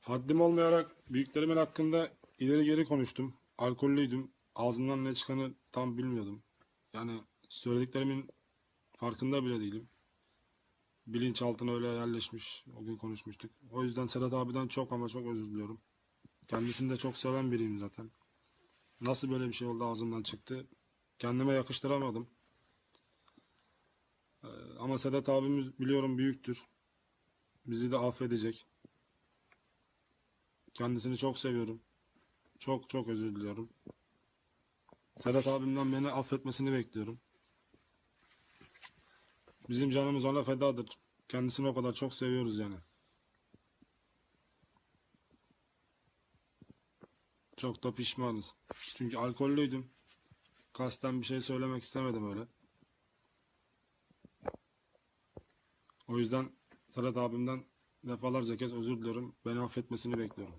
Haddim olmayarak büyüklerimin hakkında ileri geri konuştum. Alkollüydüm. Ağzımdan ne çıkanı tam bilmiyordum. Yani söylediklerimin farkında bile değilim. Bilinçaltına öyle yerleşmiş. O gün konuşmuştuk. O yüzden Sedat abiden çok ama çok özür diliyorum. Kendisini de çok seven biriyim zaten. Nasıl böyle bir şey oldu ağzımdan çıktı? Kendime yakıştıramadım. Ee, Ama Sedat abimiz biliyorum büyüktür. Bizi de affedecek. Kendisini çok seviyorum. Çok çok özür diliyorum. Sedat abimden beni affetmesini bekliyorum. Bizim canımız ona fedadır. Kendisini o kadar çok seviyoruz yani. Çok da pişmanız. Çünkü alkollüydüm. Kasten bir şey söylemek istemedim öyle. O yüzden Sedat abimden defalarca kez özür diliyorum. Beni affetmesini bekliyorum.